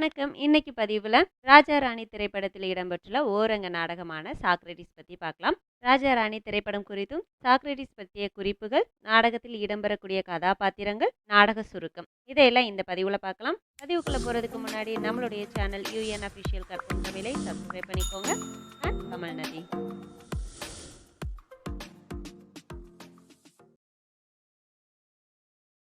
வணக்கம். இன்னைக்கு பதிவில் ராஜா ராணி திரைப்படத்தில் இடம்பெற்றுள்ள ஓரங்க நாடகமான சாக்ரடிஸ் பற்றி பார்க்கலாம். ராஜா ராணி திரைப்படம் குறித்தும் சாக்ரடிஸ் பற்றிய குறிப்புகள் நாடகத்தில் இடம்பெறக்கூடிய கதாபாத்திரங்கள் நாடக சுருக்கம். இதையெல்லாம் இந்த பதிவில் பார்க்கலாம். பதிவுக்குள்ளே போகிறதுக்கு முன்னாடி நம்மளுடைய சேனல் யூஎன் அஃபிஷியல் கற்பன் தமிழை சப்ஸ்கிரைப் பண்ணிக்கோங்க. நான் கமல்நதி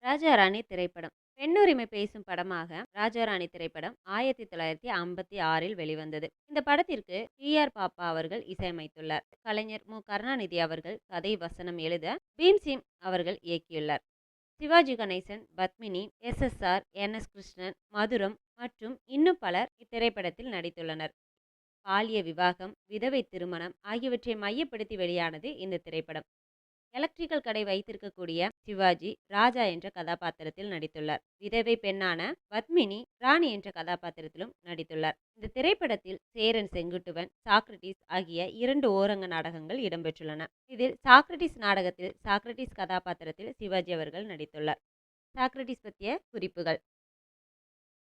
ராஜாராணி திரைப்படம். பெண்ணுரிமை பேசும் படமாக ராஜாராணி திரைப்படம் ஆயிரத்தி தொள்ளாயிரத்தி ஐம்பத்தி ஆறில் வெளிவந்தது. இந்த படத்திற்கு டி ஆர். பாப்பா அவர்கள் இசையமைத்துள்ளார். கலைஞர் மு. கருணாநிதி அவர்கள் கதை வசனம் எழுத பீம்சிம் அவர்கள் இயக்கியுள்ளார். Sivaji Ganesan Padmini S S R N S Krishnan Madhuram மற்றும் இன்னும் பலர் இத்திரைப்படத்தில் நடித்துள்ளனர். பாலிய விவாகம் விதவை திருமணம் ஆகியவற்றை மையப்படுத்தி வெளியானது இந்த திரைப்படம். எலக்ட்ரிக்கல் கடை வைத்திருக்கக்கூடிய சிவாஜி ராஜா என்ற கதாபாத்திரத்தில் நடித்துள்ளார். விதவை பெண்ணான பத்மினி ராணி என்ற கதாபாத்திரத்திலும் நடித்துள்ளார். இந்த திரைப்படத்தில் சேரன் செங்குட்டுவன் சாக்ரட்டிஸ் ஆகிய இரண்டு ஓரங்க நாடகங்கள் இடம்பெற்றுள்ளன. இதில் சாக்ரட்டிஸ் நாடகத்தில் சாக்ரட்டிஸ் கதாபாத்திரத்தில் சிவாஜி அவர்கள் நடித்துள்ளார். சாக்ரட்டிஸ் பற்றிய குறிப்புகள்.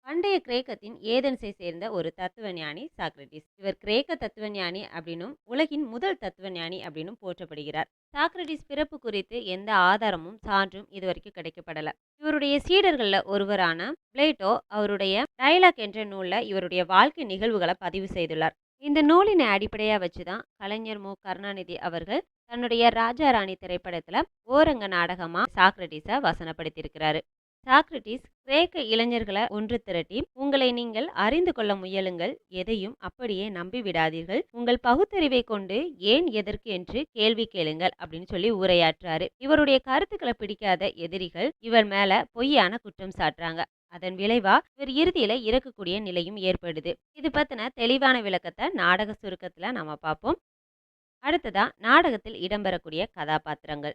பண்டைய கிரேக்கத்தின் ஏதென்ஸை சேர்ந்த ஒரு தத்துவ ஞானி சாக்ரட்டிஸ். இவர் கிரேக்க தத்துவ ஞானி அப்படின்னும் உலகின் முதல் தத்துவ ஞானி அப்படின்னும் போற்றப்படுகிறார். சாக்ரட்டிஸ் பிறப்பு குறித்து எந்த ஆதாரமும் சான்றும் இதுவரைக்கும் கிடைக்கப்படல. இவருடைய சீடர்களில் ஒருவரான பிளேட்டோ அவருடைய டைலாக் என்ற நூலில் இவருடைய வாழ்க்கை நிகழ்வுகளை பதிவு செய்துள்ளார். இந்த நூலினை அடிப்படையாக வச்சு தான் கலைஞர் மு. கருணாநிதி அவர்கள் தன்னுடைய ராஜா ராணி திரைப்படத்தில் ஓரங்க நாடகமாக சாக்ரட்டிஸை வசனப்படுத்தியிருக்கிறாரு. சாக்ரட்டிஸ் கிரேக்க இளைஞர்களை ஒன்று திரட்டி உங்களை நீங்கள் அறிந்து கொள்ள முயலுங்கள் எதையும் அப்படியே நம்பி விடாதீர்கள் உங்கள் பகுத்தறிவை கொண்டு ஏன் எதற்கு என்று கேள்வி கேளுங்கள் அப்படின்னு சொல்லி உரையாற்றாரு. இவருடைய கருத்துக்களை பிடிக்காத எதிரிகள் இவர் மேல பொய்யான குற்றம் சாட்டுறாங்க. அதன் விளைவா இவர் இறுதியில இறக்கக்கூடிய நிலையும் ஏற்படுது. இது பத்தின தெளிவான விளக்கத்தை நாடக சுருக்கத்துல நாம பார்ப்போம். அடுத்ததா நாடகத்தில் இடம்பெறக்கூடிய கதாபாத்திரங்கள்.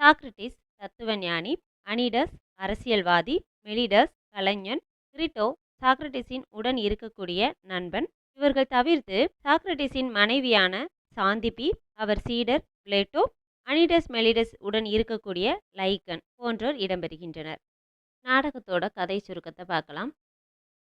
சாக்ரட்டிஸ் தத்துவ ஞானி அனிடஸ் அரசியல்வாதி மெலிடஸ் கலைஞன் கிரிட்டோ சாக்ரட்டிஸின் உடன் இருக்கக்கூடிய நண்பன். இவர்கள் தவிர்த்து சாக்ரட்டிஸின் மனைவியான சாந்திபி அவர் சீடர் பிளேட்டோ அனிடஸ் மெலிடஸ் உடன் இருக்கக்கூடிய லைக்கன் போன்றோர் இடம்பெறுகின்றனர். நாடகத்தோட கதை சுருக்கத்தை பார்க்கலாம்.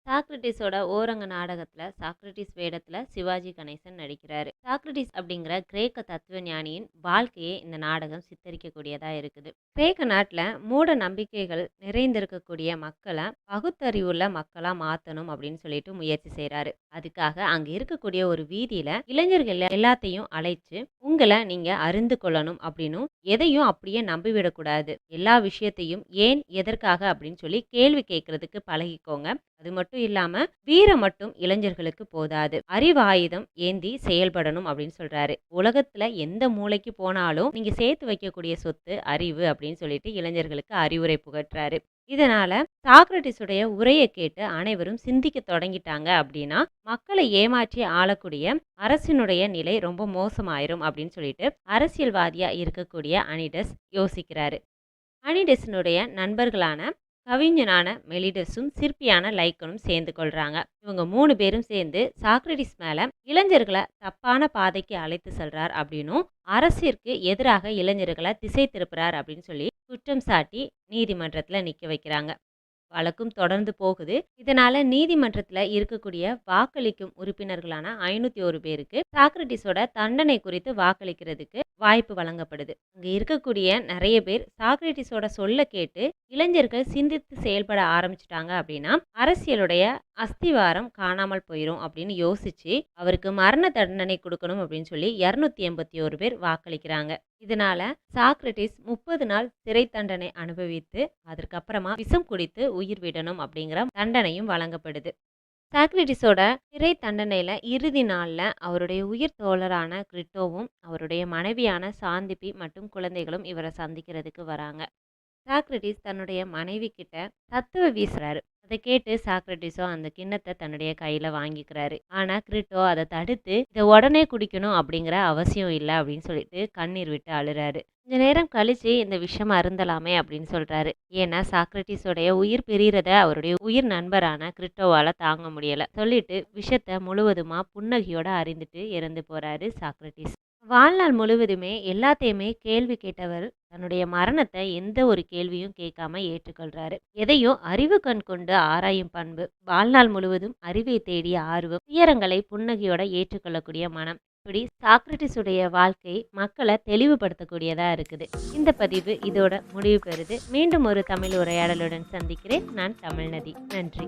சாக்ரட்டிஸோட ஓரங்க நாடகத்தில் சாக்ரட்டிஸ் வேடத்தில் சிவாஜி கணேசன் நடிக்கிறாரு. சாக்ரட்டிஸ் அப்படிங்கிற கிரேக்க தத்துவ ஞானியின் வாழ்க்கையை இந்த நாடகம் சித்தரிக்கக்கூடியதாக இருக்குது. கிரேக்க நாட்டில் மூட நம்பிக்கைகள் நிறைந்திருக்கக்கூடிய மக்களை பகுத்தறிவுள்ள மக்களாக மாற்றணும் அப்படின்னு சொல்லிட்டு முயற்சி செய்கிறாரு அதுக்காக அங்கே இருக்கக்கூடிய ஒரு வீதியில் இளைஞர்கள் எல்லாத்தையும் அழைச்சு உங்களை நீங்கள் அறிந்து கொள்ளணும் அப்படின்னும் எதையும் அப்படியே நம்பிவிடக்கூடாது. எல்லா விஷயத்தையும் ஏன் எதற்காக அப்படின்னு சொல்லி கேள்வி கேட்கறதுக்கு பழகிக்கோங்க. அது மட்டும் இல்லாம வீரம் மட்டும் இளைஞர்களுக்கு போதாது. அறிவாயுதம் ஏந்தி செயல்படணும் அப்படின்னு சொல்றாரு. உலகத்துல எந்த மூளைக்கு போனாலும் நீங்க சேர்த்து வைக்கக்கூடிய சொத்து அறிவு அப்படின்னு சொல்லிட்டு இளைஞர்களுக்கு அறிவுரை புகற்றாரு இதனால சாக்ரட்டிஸுடைய உரையை கேட்டு அனைவரும் சிந்திக்க தொடங்கிட்டாங்க அப்படின்னா மக்களை ஏமாற்றி ஆளக்கூடிய அரசினுடைய நிலை ரொம்ப மோசமாயிரும் அப்படின்னு சொல்லிட்டு அரசியல்வாதியா இருக்கக்கூடிய அனிடஸ் யோசிக்கிறாரு. அனிடஸினுடைய நண்பர்களான கவிஞனான மெலிடஸும் சிற்பியான லைக்கனும் சேர்ந்து கொள்றாங்க. இவங்க மூணு பேரும் சேர்ந்து சாக்ரடிஸ் மேல இளைஞர்களை தப்பான பாதைக்கு அழைத்து செல்றார் அப்படின்னும் அரசிற்கு எதிராக இளைஞர்களை திசை திருப்புறார் அப்படின்னு சொல்லி குற்றம் சாட்டி நீதிமன்றத்துல நிக்க வைக்கிறாங்க. வழக்கும் தொடர்ந்து போகுது. இதனால நீதிமன்றத்துல இருக்கக்கூடிய வாக்களிக்கும் உறுப்பினர்களான ஐநூத்தி ஒரு பேருக்கு சாக்ரட்டிஸோட தண்டனை குறித்து வாக்களிக்கிறதுக்கு வாய்ப்பு வழங்கப்படுது. அங்கே இருக்கக்கூடிய நிறைய பேர் சாக்ரட்டிஸோட சொல்ல கேட்டு இளைஞர்கள் சிந்தித்து செயல்பட ஆரம்பிச்சிட்டாங்க அப்படின்னா அரசியலுடைய அஸ்திவாரம் காணாமல் போயிடும் அப்படின்னு யோசிச்சு அவருக்கு மரண தண்டனை கொடுக்கணும் அப்படின்னு சொல்லி இரநூத்தி எண்பத்தி ஒரு பேர் வாக்களிக்கிறாங்க. இதனால சாக்ரட்டிஸ் முப்பது நாள் சிறை தண்டனை அனுபவித்து அதற்கப்புறமா விஷம் குடித்து உயிர் விடணும் அப்படிங்கிற தண்டனையும் வழங்கப்படுது. சாக்ரடிஸோட சிறை தண்டனையில் இறுதி நாளில் அவருடைய உயிர் தோழரான கிரிட்டோவும் அவருடைய மனைவியான சாந்திபி மற்றும் குழந்தைகளும் இவரை சந்திக்கிறதுக்கு வராங்க. சாக்ரடிஸ் தன்னுடைய மனைவி கிட்ட தத்துவ வீசுறாரு. அதை கேட்டு சாக்ரட்டிஸோ அந்த கிண்ணத்தை தன்னுடைய கையில் வாங்கிக்கிறாரு. ஆனால் கிரிட்டோ அதை தடுத்து இதை உடனே குடிக்கணும் அப்படிங்கிற அவசியம் இல்லை அப்படின்னு சொல்லிட்டு கண்ணீர் விட்டு அழுறாரு. கொஞ்ச நேரம் கழிச்சு இந்த விஷயம் அருந்தலாமே அப்படின்னு சொல்றாரு. ஏன்னா சாக்ரட்டிஸோடைய உயிர் பிரியறத அவருடைய உயிர் நண்பரான கிரிட்டோவால தாங்க முடியல. சொல்லிட்டு விஷத்தை முழுவதுமா புன்னகையோட அறிந்துட்டு இறந்து போறாரு சாக்ரட்டிஸ். வாழ்நாள் முழுவதுமே எல்லாத்தையுமே கேள்வி கேட்டவர் தன்னுடைய மரணத்தை எந்த ஒரு கேள்வியும் கேட்காம ஏற்றுக்கொள்றாரு. எதையும் அறிவு கண் கொண்டு ஆராயும் பண்பு வாழ்நாள் முழுவதும் அறிவை தேடிய ஆர்வம் துயரங்களை புன்னகையோட ஏற்றுக்கொள்ளக்கூடிய மனம். இப்படி சாக்ரட்டிஸுடைய வாழ்க்கை மக்களை தெளிவுபடுத்தக்கூடியதா இருக்குது. இந்த பதிவு இதோட முடிவு பெறுது மீண்டும் ஒரு தமிழ் உரையாடலுடன் சந்திக்கிறேன். நான் தமிழ்நதி நன்றி.